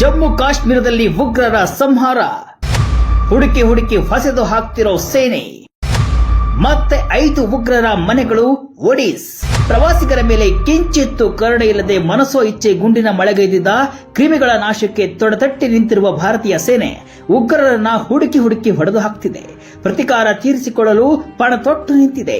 ಜಮ್ಮು ಕಾಶ್ಮೀರದಲ್ಲಿ ಉಗ್ರರ ಸಂಹಾರ. ಹುಡುಕಿ ಹುಡುಕಿ ಹೊಸೆದು ಹಾಕ್ತಿರೋ ಸೇನೆ. ಮತ್ತೆ ಐದು ಉಗ್ರರ ಮನೆಗಳು ಒಡಿಸ್ ಪ್ರವಾಸಿಗರ ಮೇಲೆ ಕಿಂಚಿತ್ತು ಕರುಣೆ ಇಲ್ಲದೆ ಮನಸೋ ಇಚ್ಛೆ ಗುಂಡಿನ ಮಳೆಗೈದಿದ್ದ ಕ್ರಿಮಿಗಳ ನಾಶಕ್ಕೆ ತೊಡತಟ್ಟಿ ನಿಂತಿರುವ ಭಾರತೀಯ ಸೇನೆ ಉಗ್ರರನ್ನ ಹುಡುಕಿ ಹುಡುಕಿ ಹೊಡೆದು ಹಾಕ್ತಿದೆ. ಪ್ರತಿಕಾರ ತೀರಿಸಿಕೊಳ್ಳಲು ಪಣ ತೊಟ್ಟು ನಿಂತಿದೆ.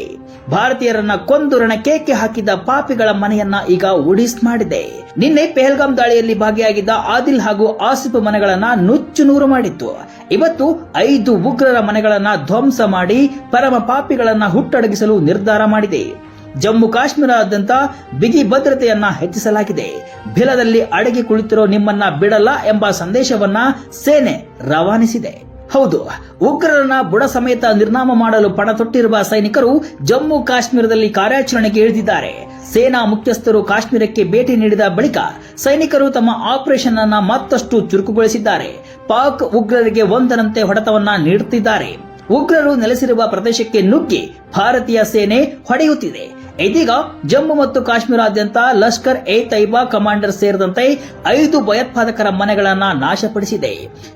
ಭಾರತೀಯರನ್ನ ಕೊಂದು ರಣಕೇಕೆ ಹಾಕಿದ ಪಾಪಿಗಳ ಮನೆಯನ್ನ ಈಗ ಒಡಿಸ್ ಮಾಡಿದೆ. ನಿನ್ನೆ ಪೆಹಲ್ಗಾಮ್ ದಾಳಿಯಲ್ಲಿ ಭಾಗಿಯಾಗಿದ್ದ ಆದಿಲ್ ಹಾಗೂ ಆಸಿಫ್ ಮನೆಗಳನ್ನ ನುಚ್ಚು ನೂರು ಮಾಡಿತ್ತು. ಇವತ್ತು ಐದು ಉಗ್ರರ ಮನೆಗಳನ್ನ ಧ್ವಂಸ ಮಾಡಿ ಪರಮ ಪಾಪಿಗಳನ್ನ ಹುಟ್ಟಡಗಿಸಲು ನಿರ್ಧಾರ ಮಾಡಿದೆ. ಜಮ್ಮು ಕಾಶ್ಮೀರದಾದ್ಯಂತ ಬಿಗಿ ಭದ್ರತೆಯನ್ನ ಹೆಚ್ಚಿಸಲಾಗಿದೆ. ಬಿಲದಲ್ಲಿ ಅಡಗಿ ಕುಳಿತಿರೋ ನಿಮ್ಮನ್ನ ಬಿಡಲ್ಲ ಎಂಬ ಸಂದೇಶವನ್ನ ಸೇನೆ ರವಾನಿಸಿದೆ. ಹೌದು, ಉಗ್ರರನ್ನ ಬುಡ ಸಮೇತ ನಿರ್ನಾಮ ಮಾಡಲು ಪಣ ತೊಟ್ಟಿರುವ ಸೈನಿಕರು ಜಮ್ಮು ಕಾಶ್ಮೀರದಲ್ಲಿ ಕಾರ್ಯಾಚರಣೆಗೆ ಇಳಿದಿದ್ದಾರೆ. ಸೇನಾ ಮುಖ್ಯಸ್ಥರು ಕಾಶ್ಮೀರಕ್ಕೆ ಭೇಟಿ ನೀಡಿದ ಬಳಿಕ ಸೈನಿಕರು ತಮ್ಮ ಆಪರೇಷನ್ ಅನ್ನ ಮತ್ತಷ್ಟು ಚುರುಕುಗೊಳಿಸಿದ್ದಾರೆ. ಪಾಕ್ ಉಗ್ರರಿಗೆ ಒಂದರಂತೆ ಹೊಡೆತವನ್ನ ನೀಡುತ್ತಿದ್ದಾರೆ. ಉಗ್ರರು ನೆಲೆಸಿರುವ ಪ್ರದೇಶಕ್ಕೆ ನುಗ್ಗಿ ಭಾರತೀಯ ಸೇನೆ ಹೊಡೆಯುತ್ತಿದೆ. ಇದೀಗ ಜಮ್ಮು ಮತ್ತು ಕಾಶ್ಮೀರಾದ್ಯಂತ ಲಷ್ಕರ್ ಎ ತೈಬಾ ಕಮಾಂಡರ್ ಸೇರಿದಂತೆ ಐದು ಭಯೋತ್ಪಾದಕರ ಮನೆಗಳನ್ನು ನಾಶಪಡಿಸಿದೆ.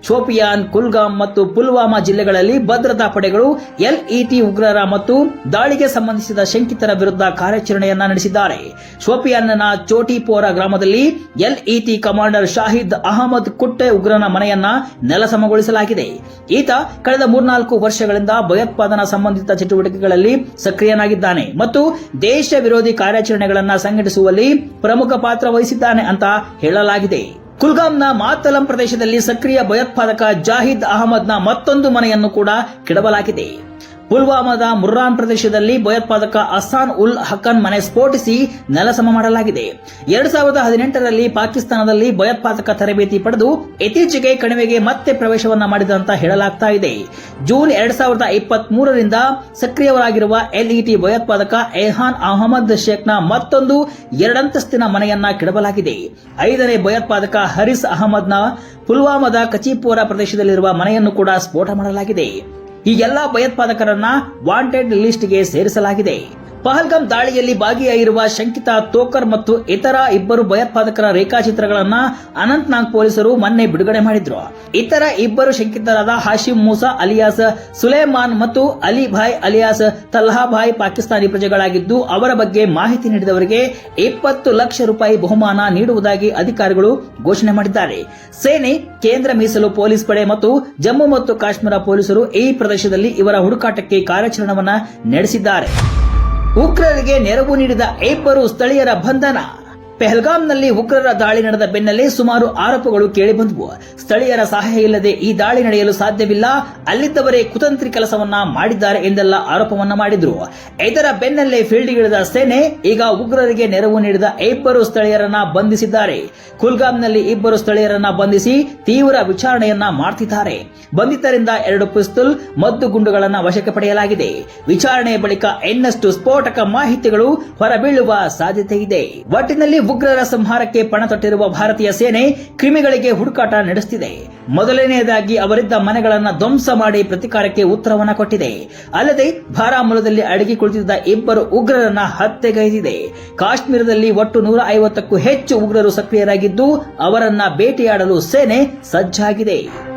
ಶೋಪಿಯಾನ್ ಕುಲ್ಗಾಮ್ ಮತ್ತು ಪುಲ್ವಾಮಾ ಜಿಲ್ಲೆಗಳಲ್ಲಿ ಭದ್ರತಾ ಪಡೆಗಳು ಎಲ್ಇಟಿ ಉಗ್ರರ ಮತ್ತು ದಾಳಿಗೆ ಸಂಬಂಧಿಸಿದ ಶಂಕಿತರ ವಿರುದ್ಧ ಕಾರ್ಯಾಚರಣೆಯನ್ನ ನಡೆಸಿದ್ದಾರೆ. ಶೋಪಿಯಾನ್ನ ಚೋಟಿಪೋರಾ ಗ್ರಾಮದಲ್ಲಿ ಎಲ್ಇಟಿ ಕಮಾಂಡರ್ ಶಾಹಿದ್ ಅಹಮದ್ ಕುಟ್ಟೆ ಉಗ್ರನ ಮನೆಯನ್ನ ನೆಲಸಮಗೊಳಿಸಲಾಗಿದೆ. ಈತ ಕಳೆದ ಮೂರ್ನಾಲ್ಕು ವರ್ಷಗಳಿಂದ ಭಯೋತ್ಪಾದನಾ ಸಂಬಂಧಿತ ಚಟುವಟಿಕೆಗಳಲ್ಲಿ ಸಕ್ರಿಯನಾಗಿದ್ದಾನೆ ಮತ್ತು ವಿರೋಧಿ ಕಾರ್ಯಾಚರಣೆಗಳನ್ನ ಸಂಘಟಿಸುವಲ್ಲಿ ಪ್ರಮುಖ ಪಾತ್ರ ವಹಿಸಿದ್ದಾನೆ ಅಂತ ಹೇಳಲಾಗಿದೆ. ಕುಲ್ಗಾಮ್ನ ಮಾತಲಂ ಪ್ರದೇಶದಲ್ಲಿ ಸಕ್ರಿಯ ಭಯೋತ್ಪಾದಕ ಜಾಹಿದ್ ಅಹಮದ್ನ ಮತ್ತೊಂದು ಮನೆಯನ್ನು ಕೂಡ ಕೆಡವಲಾಗಿದೆ. ಪುಲ್ವಾಮಾದ ಮುರ್ರಾನ್ ಪ್ರದೇಶದಲ್ಲಿ ಭಯೋತ್ಪಾದಕ ಅಸಾನ್ ಉಲ್ ಹಕ್ಕನ್ ಮನೆ ಸ್ಫೋಟಿಸಿ ನೆಲಸಮ ಮಾಡಲಾಗಿದೆ. ಎರಡ್ ಸಾವಿರದ ಹದಿನೆಂಟರಲ್ಲಿ ಪಾಕಿಸ್ತಾನದಲ್ಲಿ ಭಯೋತ್ಪಾದಕ ತರಬೇತಿ ಪಡೆದು ಇತ್ತೀಚೆಗೆ ಕಣಿವೆಗೆ ಮತ್ತೆ ಪ್ರವೇಶವನ್ನ ಮಾಡಿದಂತ ಹೇಳಲಾಗ್ತಾ ಇದೆ. ಜೂನ್ ಎರಡ್ ಸಾವಿರದ ಇಪ್ಪತ್ತ್ ಮೂರರಿಂದ ಸಕ್ರಿಯವಾಗಿರುವ ಎಲ್ಇಟಿ ಭಯೋತ್ಪಾದಕ ಎಹಾನ್ ಅಹಮದ್ ಶೇಖ್ನ ಮತ್ತೊಂದು ಎರಡಂತಸ್ತಿನ ಮನೆಯನ್ನ ಕೆಡವಲಾಗಿದೆ. ಐದನೇ ಭಯೋತ್ಪಾದಕ ಹರಿಸ್ ಅಹಮದ್ನ ಪುಲ್ವಾಮಾದ ಕಚಿಪೋರಾ ಪ್ರದೇಶದಲ್ಲಿರುವ ಮನೆಯನ್ನು ಕೂಡ ಸ್ಫೋಟ ಮಾಡಲಾಗಿದೆ. ಈ ಎಲ್ಲಾ ಭಯೋತ್ಪಾದಕರನ್ನ ವಾಂಟೆಡ್ ಲಿಸ್ಟ್ಗೆ ಸೇರಿಸಲಾಗಿದೆ. ಪಹಲ್ಗಾಮ್ ದಾಳಿಯಲ್ಲಿ ಭಾಗಿಯಾಗಿರುವ ಶಂಕಿತ ತೋಕರ್ ಮತ್ತು ಇತರ ಇಬ್ಬರು ಭಯೋತ್ಪಾದಕರ ರೇಖಾಚಿತ್ರಗಳನ್ನ ಅನಂತ್ನಾಗ್ ಪೊಲೀಸರು ಮೊನ್ನೆ ಬಿಡುಗಡೆ ಮಾಡಿದ್ರು. ಇತರ ಇಬ್ಬರು ಶಂಕಿತರಾದ ಹಾಶಿಮ್ ಮೂಸಾ ಅಲಿಯಾಸ್ ಸುಲೇಮಾನ್ ಮತ್ತು ಅಲಿಭಾಯ್ ಅಲಿಯಾಸ್ ತಲ್ಹಾಭಾಯ್ ಪಾಕಿಸ್ತಾನಿ ಪ್ರಜೆಗಳಾಗಿದ್ದು, ಅವರ ಬಗ್ಗೆ ಮಾಹಿತಿ ನೀಡಿದವರಿಗೆ ಇಪ್ಪತ್ತು ಲಕ್ಷ ರೂಪಾಯಿ ಬಹುಮಾನ ನೀಡುವುದಾಗಿ ಅಧಿಕಾರಿಗಳು ಘೋಷಣೆ ಮಾಡಿದ್ದಾರೆ. ಸೇನೆ, ಕೇಂದ್ರ ಮೀಸಲು ಪೊಲೀಸ್ ಪಡೆ ಮತ್ತು ಜಮ್ಮು ಮತ್ತು ಕಾಶ್ಮೀರ ಪೊಲೀಸರು ಈ ಪ್ರದೇಶದಲ್ಲಿ ಇವರ ಹುಡುಕಾಟಕ್ಕೆ ಕಾರ್ಯಾಚರಣೆಯನ್ನ ನಡೆಸಿದ್ದಾರೆ. ಉಗ್ರರಿಗೆ ನೆರವು ನೀಡಿದ ಇಬ್ಬರು ಸ್ಥಳೀಯರ ಬಂಧನ. ಪೆಹಲ್ಗಾಂನಲ್ಲಿ ಉಗ್ರರ ದಾಳಿ ನಡೆದ ಬೆನ್ನಲ್ಲೇ ಸುಮಾರು ಆರೋಪಗಳು ಕೇಳಿಬಂದವು. ಸ್ಥಳೀಯರ ಸಹಾಯ ಇಲ್ಲದೆ ಈ ದಾಳಿ ನಡೆಯಲು ಸಾಧ್ಯವಿಲ್ಲ. ಅಲ್ಲಿದ್ದವರೇ ಕುತಂತ್ರಿ ಕೆಲಸವನ್ನ ಮಾಡಿದ್ದಾರೆ ಎಂದೆಲ್ಲ ಆರೋಪವನ್ನ ಮಾಡಿದ್ರು. ಇದರ ಬೆನ್ನಲ್ಲೇ ಫೀಲ್ಡ್ಗಿಳಿದ ಸೇನೆ ಈಗ ಉಗ್ರರಿಗೆ ನೆರವು ನೀಡಿದ ಇಬ್ಬರು ಸ್ಥಳೀಯರನ್ನ ಬಂಧಿಸಿದ್ದಾರೆ. ಕುಲ್ಗಾಂನಲ್ಲಿ ಇಬ್ಬರು ಸ್ಥಳೀಯರನ್ನ ಬಂಧಿಸಿ ತೀವ್ರ ವಿಚಾರಣೆಯನ್ನ ಮಾಡ್ತಿದ್ದಾರೆ. ಬಂಧಿತರಿಂದ ಎರಡು ಪಿಸ್ತೂಲ್, ಮದ್ದು ಗುಂಡುಗಳನ್ನ ವಶಕ್ಕೆ ಪಡೆಯಲಾಗಿದೆ. ವಿಚಾರಣೆ ಬಳಿಕ ಇನ್ನಷ್ಟು ಸ್ಫೋಟಕ ಮಾಹಿತಿಗಳು ಹೊರಬೀಳುವ ಸಾಧ್ಯತೆ ಇದೆ. ಒಟ್ಟಿನಲ್ಲಿ ಉಗ್ರರ ಸಂಹಾರಕ್ಕೆ ಪಣ ತೊಟ್ಟಿರುವ ಭಾರತೀಯ ಸೇನೆ ಕ್ರಿಮಿಗಳಿಗೆ ಹುಡುಕಾಟ ನಡೆಸುತ್ತಿದೆ ಮೊದಲನೆಯದಾಗಿ ಅವರಿದ್ದ ಮನೆಗಳನ್ನು ಧ್ವಂಸ ಮಾಡಿ ಪ್ರತಿಕಾರಕ್ಕೆ ಉತ್ತರವನ್ನು ಕೊಟ್ಟಿದೆ. ಅಲ್ಲದೆ ಬಾರಾಮುಲದಲ್ಲಿ ಅಡಗಿ ಕುಳಿತಿದ್ದ ಇಬ್ಬರು ಉಗ್ರರನ್ನ ಹತ್ಯೆಗೈದಿದೆ. ಕಾಶ್ಮೀರದಲ್ಲಿ ಒಟ್ಟು ನೂರ ಐವತ್ತಕ್ಕೂ ಹೆಚ್ಚು ಉಗ್ರರು ಸಕ್ರಿಯರಾಗಿದ್ದು, ಅವರನ್ನ ಭೇಟಿಯಾಡಲು ಸೇನೆ ಸಜ್ಜಾಗಿದೆ.